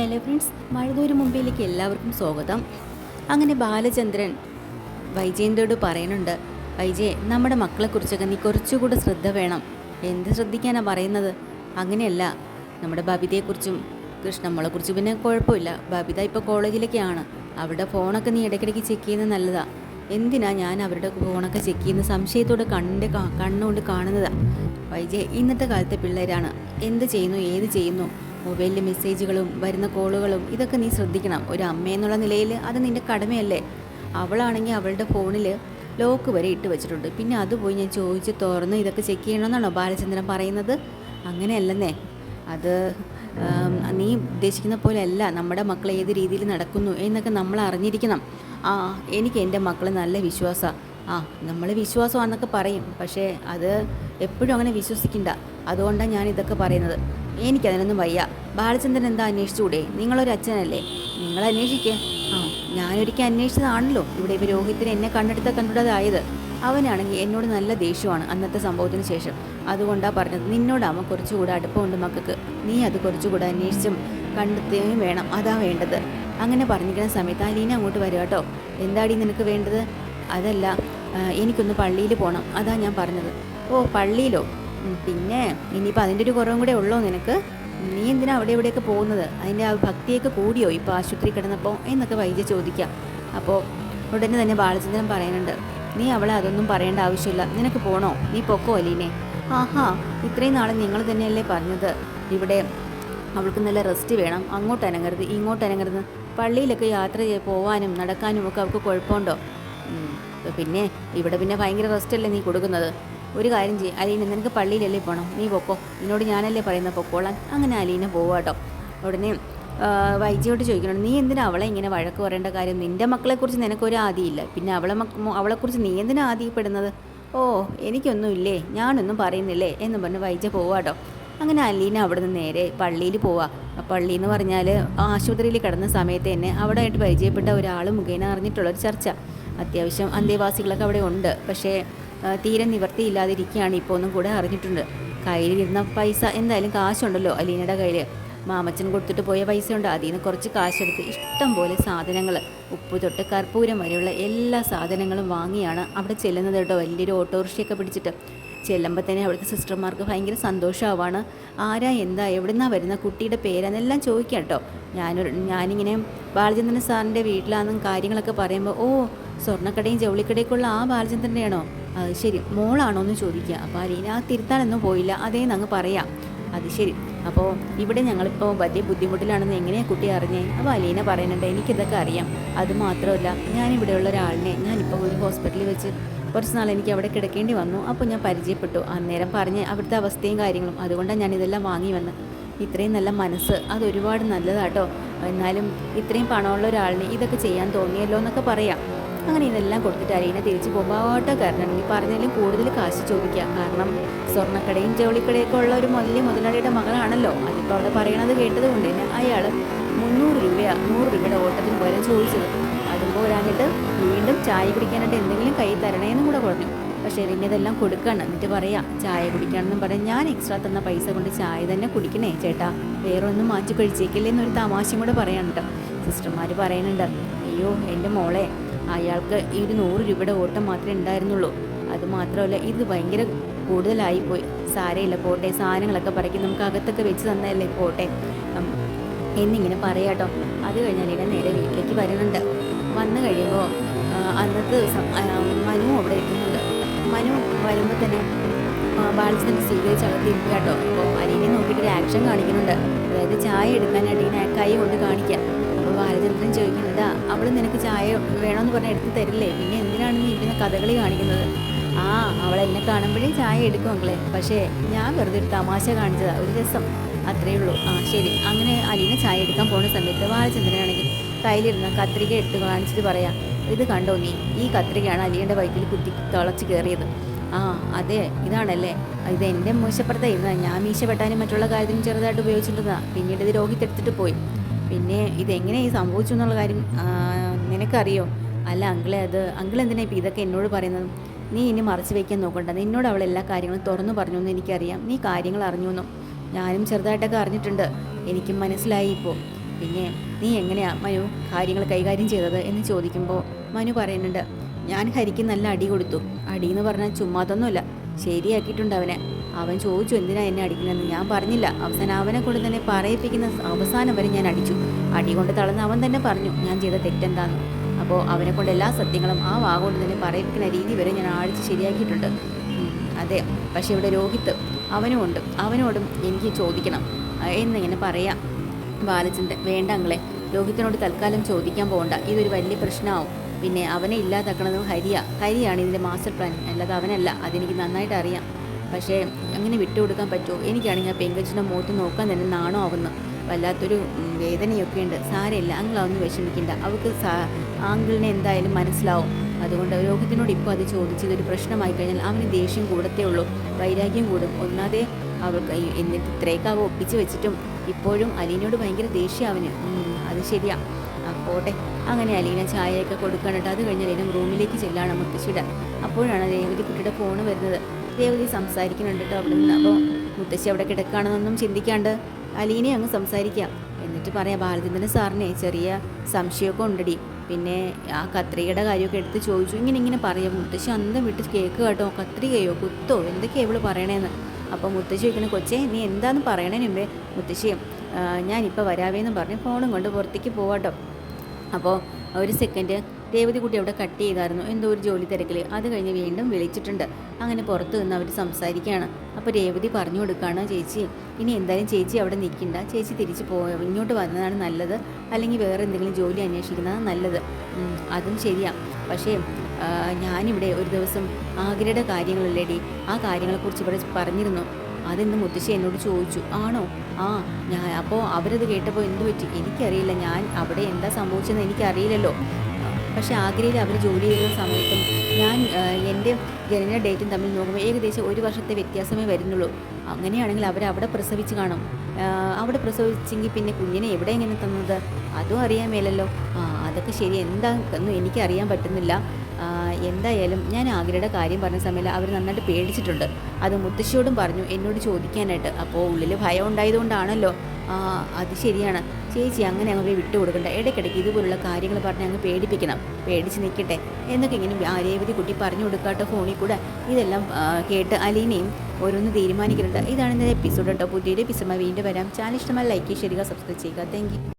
Hello friends മഴതൂര് മുമ്പിലേക്ക് എല്ലാവർക്കും സ്വാഗതം. അങ്ങനെ ബാലചന്ദ്രൻ വൈജയന്തോട് പറയുന്നുണ്ട് വൈജയ് നമ്മുടെ മക്കളെക്കുറിച്ചൊക്കെ നീ കുറച്ചുകൂടെ ശ്രദ്ധ വേണം. എന്ത് ശ്രദ്ധിക്കാനാണ് പറയുന്നത്? അങ്ങനെയല്ല. നമ്മുടെ ബബിതയെക്കുറിച്ചും കൃഷ്ണമ്മളെക്കുറിച്ചും പിന്നെ കുഴപ്പമില്ല. ബബിത ഇപ്പോൾ കോളേജിലേക്കാണ്. അവിടെ ഫോണൊക്കെ നീ ഇടയ്ക്കിടയ്ക്ക് ചെക്ക് ചെയ്യുന്നത് നല്ലതാ. എന്തിനാ ഞാൻ അവരുടെ ഫോണൊക്കെ ചെക്ക് ചെയ്യുന്ന സംശയത്തോടെ കണ്ണിന്റെ കണ്ണുകൊണ്ട് കാണുന്നതാ? വൈജയ് ഇന്നത്തെ കാലത്തെ പിള്ളേരാണ്. എന്ത് ചെയ്യുന്നു? ഏത് ചെയ്യുന്നു? മൊബൈലിൽ മെസ്സേജുകളും വരുന്ന കോളുകളും ഇതൊക്കെ നീ ശ്രദ്ധിക്കണം. ഒരു അമ്മയെന്നുള്ള നിലയിൽ അത് നിന്റെ കടമയല്ലേ? അവളാണെങ്കിൽ അവളുടെ ഫോണിൽ ലോക്ക് വരെ ഇട്ട് വെച്ചിട്ടുണ്ട്. പിന്നെ അത് പോയി ഞാൻ ചോദിച്ച് തുറന്ന് ഇതൊക്കെ ചെക്ക് ചെയ്യണമെന്നാണോ ബാലചന്ദ്രൻ പറയുന്നത്? അങ്ങനെയല്ലെന്നേ. അത് നീ ഉദ്ദേശിക്കുന്ന പോലെ അല്ല നമ്മുടെ മക്കൾ ഏത് രീതിയിൽ നടക്കുന്നു എന്നൊക്കെ നമ്മൾ അറിഞ്ഞിരിക്കണം. ആ എനിക്ക് എന്റെ മക്കൾ നല്ല വിശ്വാസമാണ്. ആ നമ്മൾ വിശ്വാസമാണെന്നൊക്കെ പറയും. പക്ഷേ അത് എപ്പോഴും അങ്ങനെ വിശ്വസിക്കണ്ട. അതുകൊണ്ടാണ് ഞാൻ ഇതൊക്കെ പറയുന്നത്. എനിക്കതിനൊന്നും വയ്യ. ബാലചന്ദ്രൻ എന്താ അന്വേഷിച്ചുകൂടെ നിങ്ങളൊരു അച്ഛനല്ലേ? നിങ്ങൾ അന്വേഷിക്കേ. ആ ഞാനൊരിക്കൽ അന്വേഷിച്ചതാണല്ലോ. ഇവിടെ ഇപ്പോൾ രോഹിത്തിന് എന്നെ കണ്ടെടുത്ത കണ്ടുടതായത് അവനാണെങ്കിൽ എന്നോട് നല്ല ദേഷ്യമാണ് അന്നത്തെ സംഭവത്തിന് ശേഷം. അതുകൊണ്ടാണ് പറഞ്ഞത്. നിന്നോടാകുമ്പോൾ കുറച്ചുകൂടെ അടുപ്പമുണ്ട് മക്കൾക്ക്. നീ അത് കുറച്ചുകൂടെ അന്വേഷിച്ചും കണ്ടെത്തുകയും വേണം. അതാ വേണ്ടത്. അങ്ങനെ പറഞ്ഞിരിക്കുന്ന സമയത്ത് ലീന അങ്ങോട്ട് വരും കേട്ടോ. എന്താടി നിനക്ക് വേണ്ടത്? അതല്ല എനിക്കൊന്ന് പള്ളിയിൽ പോകണം അതാ ഞാൻ പറഞ്ഞത്. ഓ പള്ളിയിലോ? പിന്നെ ഇനിയിപ്പോൾ അതിന്റെ ഒരു കുറവും കൂടെ ഉള്ളോ നിനക്ക്? നീ എന്തിനാ അവിടെ ഇവിടെയൊക്കെ പോകുന്നത്? അതിന്റെ ആ ഭക്തിയൊക്കെ കൂടിയോ ഇപ്പോൾ ആശുപത്രി കിടന്നപ്പോൾ എന്നൊക്കെ വൈദ്യ ചോദിക്കാം. അപ്പോൾ ഉടനെ തന്നെ ബാലചന്ദ്രൻ പറയുന്നുണ്ട് നീ അവളെ അതൊന്നും പറയേണ്ട ആവശ്യമില്ല. നിനക്ക് പോണോ? നീ പൊക്കോ അലീനെ? ആഹാ ഇത്രയും നാളെ നിങ്ങൾ തന്നെയല്ലേ പറഞ്ഞത്. ഇവിടെ അവൾക്ക് നല്ല റെസ്റ്റ് വേണം. അങ്ങോട്ട് അനങ്ങരുത് ഇങ്ങോട്ട് അനങ്ങരുത്. പള്ളിയിലൊക്കെ യാത്ര പോവാനും നടക്കാനും ഒക്കെ അവൾക്ക് കുഴപ്പമുണ്ടോ? പിന്നെ ഇവിടെ പിന്നെ ഭയങ്കര റെസ്റ്റ് അല്ലേ നീ കൊടുക്കുന്നത്? ഒരു കാര്യം ചെയ്യും. അലീന നിനക്ക് പള്ളിയിലല്ലേ പോകണം നീ പൊക്കോ നിന്നോട് ഞാനല്ലേ പറയുന്ന? പൊക്കോളാൻ അങ്ങനെ അലീന പോവാട്ടോ ഉടനെ വൈജിയോട് ചോദിക്കണം നീ എന്തിനാ അവളെ ഇങ്ങനെ വഴക്ക് പറയേണ്ട കാര്യം? നിന്റെ മക്കളെക്കുറിച്ച് നിനക്കൊരു ആദിയില്ല. പിന്നെ അവളെ അവളെക്കുറിച്ച് നീ എന്തിനാ ആദിപ്പെടുന്നത്? ഓ എനിക്കൊന്നുമില്ലേ. ഞാനൊന്നും പറയുന്നില്ലേ എന്ന് പറഞ്ഞ് വൈജ പോവാട്ടോ അങ്ങനെ അലീന അവിടെ നിന്ന് നേരെ പള്ളിയിൽ പോവാ. പള്ളി എന്ന് പറഞ്ഞാൽ ആശുപത്രിയിൽ കിടന്ന സമയത്ത് തന്നെ അവിടെ ആയിട്ട് പരിചയപ്പെട്ട ഒരാൾ മുഖേന അറിഞ്ഞിട്ടുള്ളൊരു ചർച്ച. അത്യാവശ്യം അന്തേവാസികളൊക്കെ അവിടെ ഉണ്ട്. പക്ഷേ തീരെ നിവർത്തിയില്ലാതിരിക്കുകയാണ്. ഇപ്പോൾ ഒന്നും കൂടെ അറിഞ്ഞിട്ടുണ്ട്. കയ്യിലിരുന്ന പൈസ എന്തായാലും കാശുണ്ടല്ലോ അലീനയുടെ കയ്യിൽ മാമച്ചൻ കൊടുത്തിട്ട് പോയ പൈസ ഉണ്ട് അതിൽ നിന്ന് കുറച്ച് കാശെടുത്ത് ഇഷ്ടം പോലെ സാധനങ്ങൾ. ഉപ്പ് തൊട്ട് കർപ്പൂരം വരെയുള്ള എല്ലാ സാധനങ്ങളും വാങ്ങിയാണ് അവിടെ ചെല്ലുന്നത് കേട്ടോ. വലിയൊരു ഓട്ടോറിക്ഷയൊക്കെ പിടിച്ചിട്ട്. ചെല്ലുമ്പോൾ തന്നെ അവിടുത്തെ സിസ്റ്റർമാർക്ക് ഭയങ്കര സന്തോഷമാവാണ് ആരാ എന്താ എവിടുന്നാ വരുന്ന കുട്ടിയുടെ പേരെന്നെല്ലാം ചോദിക്കാം കേട്ടോ. ഞാനൊരു ഞാനിങ്ങനെ ബാലചന്ദ്രൻ സാറിന്റെ വീട്ടിലാണെന്നും കാര്യങ്ങളൊക്കെ പറയുമ്പോൾ ഓ സ്വർണക്കടയും ജൗളിക്കടയൊക്കെയുള്ള ആ ബാലചന്ദ്രന്റെയാണോ ശരി മോളാണോ എന്ന് ചോദിക്കുക. അപ്പോൾ അലീന ആ തിരുത്താനൊന്നും പോയില്ല. അതേന്ന് അങ്ങ് പറയാം. അത് ശരി. അപ്പോൾ ഇവിടെ ഞങ്ങളിപ്പോൾ വലിയ ബുദ്ധിമുട്ടിലാണെന്ന് എങ്ങനെയാണ് കുട്ടി അറിഞ്ഞേ? അപ്പോൾ അലീന പറയുന്നുണ്ട് എനിക്കിതൊക്കെ അറിയാം. അത് മാത്രമല്ല ഞാനിവിടെയുള്ള ഒരാളിനെ ഞാനിപ്പോൾ ഒരു ഹോസ്പിറ്റലിൽ വെച്ച് കുറച്ച് നാൾ എനിക്ക് അവിടെ കിടക്കേണ്ടി വന്നു. അപ്പോൾ ഞാൻ പരിചയപ്പെട്ടു. അന്നേരം പറഞ്ഞ് അവിടുത്തെ അവസ്ഥയും കാര്യങ്ങളും. അതുകൊണ്ടാണ് ഞാൻ ഇതെല്ലാം വാങ്ങി വന്നത് ഇത്രയും നല്ല മനസ്സ് അതൊരുപാട് നല്ലതാട്ടോ. എന്നാലും ഇത്രയും പണമുള്ള ഒരാളിന് ഇതൊക്കെ ചെയ്യാൻ തോന്നിയല്ലോ എന്നൊക്കെ പറയാം. അങ്ങനെ ഇതെല്ലാം കൊടുത്തിട്ട് അലീന തിരിച്ച് പോകുമ്പോൾ കാരണം ഈ പറഞ്ഞാലും കൂടുതൽ കാശ് ചോദിക്കുക കാരണം സ്വർണക്കടയും ജോളിക്കടയൊക്കെ ഉള്ള ഒരു വലിയ മുതലാളിയുടെ മകളാണല്ലോ. അതിപ്പോൾ അവിടെ പറയണത് കേട്ടത് കൊണ്ട് തന്നെ അയാൾ മുന്നൂറ് രൂപയാ നൂറ് രൂപയുടെ ഓട്ടത്തിന് പോലെ ചോദിച്ചത്. അതും പോരാഞ്ഞിട്ട് വീണ്ടും ചായ കുടിക്കാനായിട്ട് എന്തെങ്കിലും കൈ തരണേന്നും കൂടെ പറഞ്ഞു. പക്ഷേ പിന്നെ ഇതെല്ലാം കൊടുക്കണം. എന്നിട്ട് പറയാം ചായ കുടിക്കണമെന്നും പറയാം ഞാൻ എക്സ്ട്രാ തന്ന പൈസ കൊണ്ട് ചായ തന്നെ കുടിക്കണേ ചേട്ടാ. വേറെ ഒന്നും മാറ്റി കഴിച്ചേക്കില്ലേ എന്നൊരു തമാശയും കൂടെ പറയാനുണ്ട്. സിസ്റ്റർമാർ പറയുന്നുണ്ട് അയ്യോ എന്റെ മോളെ അയാൾക്ക് ഈ ഒരു നൂറ് രൂപയുടെ ഓട്ടം മാത്രമേ ഉണ്ടായിരുന്നുള്ളൂ. അത് മാത്രമല്ല ഇത് ഭയങ്കര കൂടുതലായിപ്പോയി. സാരയില്ല പോട്ടെ. സാധനങ്ങളൊക്കെ പറക്കി. നമുക്ക് അകത്തൊക്കെ വെച്ച് തന്നതല്ലേ? പോട്ടെ. എന്നിങ്ങനെ പറയാട്ടോ. അത് കഴിഞ്ഞാൽ ഇവിടെ നേരെ വീട്ടിലേക്ക് വരുന്നുണ്ട്. വന്നു കഴിയുമ്പോൾ അന്നത്തെ ദിവസം മനു അവിടെ എത്തുന്നുണ്ട് മനു വരുമ്പോൾ തന്നെ ബാലചന്ദ്രൻ സ്വീകരിച്ച് അകത്തിരിക്കുക കേട്ടോ അപ്പോൾ അനിയനെ നോക്കിയിട്ട് ഒരു ആക്ഷൻ കാണിക്കുന്നുണ്ട്. അതായത് ചായ എടുക്കാനായിട്ട് ഇങ്ങനെ കൈ കൊണ്ട് കാണിക്കാം അപ്പോൾ ബാലചന്ദ്രൻ ചോദിക്കുന്നത് അവൾ നിനക്ക് ചായ വേണമെന്ന് പറഞ്ഞാൽ എടുത്ത് തരില്ലേ? പിന്നെ എന്തിനാണ് നീ ഇങ്ങനെ കഥകളി കാണിക്കുന്നത്? ആ അവൾ എന്നെ കാണുമ്പോഴേ ചായ എടുക്കും മക്കളെ പക്ഷേ ഞാൻ വെറുതെ ഒരു തമാശ കാണിച്ചതാ. ഒരു രസം. അത്രയേ ഉള്ളൂ. ആ ശരി. അങ്ങനെ അലീന ചായ എടുക്കാൻ പോകുന്ന സമയത്ത് ബാലചന്ദ്രനാണെങ്കിൽ കയ്യിലിരുന്ന കത്രിക എടുത്ത് കാണിച്ചിട്ട് പറയാം ഇത് കണ്ടോ നീ? ഈ കത്രികയാണ് അലിയുടെ വൈക്കിൽ കുത്തി തിളച്ച് കയറിയത് ആ അതെ. ഇതാണല്ലേ. ഇത് എന്റെ മോശപ്പെടുത്തായിരുന്നു ഞാൻ മീശ വെട്ടാനും മറ്റുള്ള കാര്യത്തിനും ചെറുതായിട്ട് ഉപയോഗിച്ചിട്ടുള്ളതാ പിന്നീട് ഇത് രോഗിക്കെടുത്തിട്ട് പോയി. പിന്നെ ഇതെങ്ങനെ ഈ സംഭവിച്ചു എന്നുള്ള കാര്യം നിനക്കറിയോ? അല്ല അങ്കിളെ അത് അങ്കിൾ എന്തിനാ ഇപ്പം ഇതൊക്കെ എന്നോട് പറയുന്നത്? നീ ഇനി മറച്ചു വയ്ക്കാൻ നോക്കണ്ട. നിന്നോട് അവൾ എല്ലാ കാര്യങ്ങളും തുറന്നു പറഞ്ഞു എന്ന് എനിക്കറിയാം. നീ കാര്യങ്ങൾ അറിഞ്ഞു എന്നും. ഞാനും ചെറുതായിട്ടൊക്കെ അറിഞ്ഞിട്ടുണ്ട്. എനിക്കും മനസ്സിലായി ഇപ്പോൾ പിന്നെ നീ എങ്ങനെയാ മനു കാര്യങ്ങൾ കൈകാര്യം ചെയ്തത് എന്ന് ചോദിക്കുമ്പോൾ മനു പറയുന്നുണ്ട് ഞാൻ ഹരിക്ക് നല്ല അടി കൊടുത്തു. അടി എന്ന് പറഞ്ഞാൽ ചുമ്മാതൊന്നുമല്ല ശരിയാക്കിയിട്ടുണ്ട് അവനെ. അവൻ ചോദിച്ചു എന്തിനാ എന്നെ അടിക്കണമെന്ന് ഞാൻ പറഞ്ഞില്ല. അവസാനം അവനെ കൊണ്ട് തന്നെ പറയിപ്പിക്കുന്ന അവസാനം വരെ ഞാൻ അടിച്ചു. അടി കൊണ്ട് തളർന്ന് അവൻ തന്നെ പറഞ്ഞു ഞാൻ ചെയ്ത തെറ്റെന്താന്ന്? അപ്പോൾ അവനെ കൊണ്ട് എല്ലാ സത്യങ്ങളും ആ വാ കൊണ്ട് തന്നെ പറയിപ്പിക്കുന്ന രീതി വരെ ഞാൻ ആഴ്ച ശരിയാക്കിയിട്ടുണ്ട്. അതെ. പക്ഷേ ഇവിടെ രോഹിത്ത് അവനുമുണ്ട് അവനോടും എനിക്ക് ചോദിക്കണം. എന്നിങ്ങനെ പറയാം. ബാലചന്ദ്രൻ വേണ്ടങ്ങളെ രോഹിത്തിനോട് തൽക്കാലം ചോദിക്കാൻ പോകണ്ട ഇതൊരു വലിയ പ്രശ്നമാവും. പിന്നെ അവനെ ഇല്ലാതാക്കണത് ഹരിയ ഹരിയാണ് ഇതിന്റെ മാസ്റ്റർ പ്ലാൻ അല്ലാതെ അവനല്ല. അതെനിക്ക് നന്നായിട്ട് അറിയാം. പക്ഷേ അങ്ങനെ വിട്ടുകൊടുക്കാൻ പറ്റുമോ? എനിക്കാണെങ്കിൽ ആ പെങ്കച്ചിന്റെ മുഖത്ത് നോക്കാൻ തന്നെ നാണോ ആവുന്നു വല്ലാത്തൊരു വേദനയൊക്കെ ഉണ്ട് സാരമില്ല. അങ്ങളൊന്നും വിഷമിക്കണ്ട. അവൾക്ക് സാ ആങ്കിളിനെ എന്തായാലും മനസ്സിലാവും. അതുകൊണ്ട് രോഹിത്തിനോട് ഇപ്പോൾ അത് ചോദിച്ച് ഇതൊരു പ്രശ്നമായി കഴിഞ്ഞാൽ അവന് ദേഷ്യം കൂടത്തേ ഉള്ളൂ. വൈരാഗ്യം കൂടും. ഒന്നാതെ അവൾക്ക് എന്നിട്ട് ഇത്രയൊക്കെ അവ ഒപ്പിച്ച് വെച്ചിട്ടും ഇപ്പോഴും അലീനോട് ഭയങ്കര ദേഷ്യം അവന്. അത് ശരിയാ. ആ, പോട്ടെ. അങ്ങനെ അലീന ചായയൊക്കെ കൊടുക്കാനിട്ട് അത് കഴിഞ്ഞ് അലീന റൂമിലേക്ക് ചെല്ലാണ് മുത്തശ്ശിയുടെ. അപ്പോഴാണ് രേവതി കുട്ടിയുടെ ഫോൺ വരുന്നത്. രേവതി സംസാരിക്കുന്നുണ്ട് കേട്ടോ അവിടെ നിന്ന്. അപ്പോൾ മുത്തശ്ശി അവിടെ കിടക്കുകയാണെന്നൊന്നും ചിന്തിക്കാണ്ട് അലീനെ അങ്ങ് സംസാരിക്കാം. എന്നിട്ട് പറയാം ബാലചന്ദ്രൻ സാറിനെ ചെറിയ സംശയമൊക്കെ ഉണ്ടടി. പിന്നെ ആ കത്രികയുടെ കാര്യമൊക്കെ എടുത്ത് ചോദിച്ചു. ഇങ്ങനെ ഇങ്ങനെ പറയാം. മുത്തശ്ശി അന്തം വിട്ട് കേക്ക് കേട്ടോ. കത്രികയോ കുത്തോ? എന്തൊക്കെയാണ് ഇവൾ പറയണേന്ന്? അപ്പോൾ മുത്തശ്ശി ചോദിക്കണ കൊച്ചേ നീ എന്താന്ന് പറയണേന് മുമ്പേ? മുത്തശ്ശിയും ഞാനിപ്പോൾ വരാവേന്ന് പറഞ്ഞ് ഫോണും കൊണ്ട് പുറത്തേക്ക് പോവാട്ടോ അപ്പോൾ ഒരു സെക്കൻഡ് രേവതി കുട്ടി അവിടെ കട്ട് ചെയ്തായിരുന്നു. എന്തോ ഒരു ജോലി തിരക്കിൽ അത് കഴിഞ്ഞ് വീണ്ടും വിളിച്ചിട്ടുണ്ട്. അങ്ങനെ പുറത്ത് നിന്ന് അവർ സംസാരിക്കുകയാണ്. അപ്പോൾ രേവതി പറഞ്ഞു കൊടുക്കുകയാണ് ചേച്ചി ഇനി എന്തായാലും ചേച്ചി അവിടെ നിൽക്കണ്ട. ചേച്ചി തിരിച്ച് പോയ ഇങ്ങോട്ട് വന്നതാണ് നല്ലത്. അല്ലെങ്കിൽ വേറെ എന്തെങ്കിലും ജോലി അന്വേഷിക്കുന്നതാണ് നല്ലത്. അതും ശരിയാ. പക്ഷേ ഞാനിവിടെ ഒരു ദിവസം ആഗ്രയുടെ കാര്യങ്ങളല്ലേടി. ആ കാര്യങ്ങളെക്കുറിച്ച് ഇവിടെ പറഞ്ഞിരുന്നു. അതെന്ന് മുത്തശ്ശി എന്നോട് ചോദിച്ചു. ആണോ? ആ ഞാൻ അപ്പോൾ അവരത് കേട്ടപ്പോൾ എന്ത് പറ്റി? എനിക്കറിയില്ല. ഞാൻ അവിടെ എന്താ സംഭവിച്ചതെന്ന് എനിക്കറിയില്ലല്ലോ. പക്ഷേ ആഗ്രയിൽ അവർ ജോലി ചെയ്യുന്ന സമയത്തും ഞാൻ എന്റെ ജനന ഡേറ്റും തമ്മിൽ നോക്കുമ്പോൾ ഏകദേശം ഒരു വർഷത്തെ വ്യത്യാസമേ വരുന്നുള്ളൂ. അങ്ങനെയാണെങ്കിൽ അവർ അവിടെ പ്രസവിച്ച് കാണും. അവിടെ പ്രസവിച്ചെങ്കിൽ പിന്നെ കുഞ്ഞിനെ എവിടെ എങ്ങനെ തന്നത്? അതും അറിയാൻ മേലല്ലോ. ആ അതൊക്കെ ശരി. എന്താ? ഒന്നും എനിക്കറിയാൻ പറ്റുന്നില്ല. എന്തായാലും ഞാൻ ആഗ്രയുടെ കാര്യം പറഞ്ഞ സമയത്ത് അവർ നന്നായിട്ട് പേടിച്ചിട്ടുണ്ട്. അത് മുത്തശ്ശിയോടും പറഞ്ഞു എന്നോട് ചോദിക്കാനായിട്ട്. അപ്പോൾ ഉള്ളിൽ ഭയം ഉണ്ടായതുകൊണ്ടാണല്ലോ. അത് ശരിയാണ്. ചേച്ചി അങ്ങനെ അങ്ങ് വിട്ടുകൊടുക്കണ്ട ഇടയ്ക്കിടയ്ക്ക് ഇതുപോലുള്ള കാര്യങ്ങൾ പറഞ്ഞ് അങ്ങ് പേടിപ്പിക്കണം. പേടിച്ച് നിൽക്കട്ടെ. എന്നൊക്കെ ഇങ്ങനെ രേവതി കുട്ടി പറഞ്ഞു കൊടുക്കാട്ടോ ഫോണിൽ കൂടെ. ഇതെല്ലാം കേട്ട് അലീനയും ഓരോന്ന് തീരുമാനിക്കുന്നുണ്ട്. ഇതാണ് ഇന്നത്തെ എപ്പിസോഡ് കേട്ടോ പുതിയൊരു എപ്പിസോഡ് വീണ്ടും വരാം. ചാനൽ ഇഷ്ടമായി ലൈക്ക് ചെയ്യുക സബ്സ്ക്രൈബ് ചെയ്യുക. താങ്ക്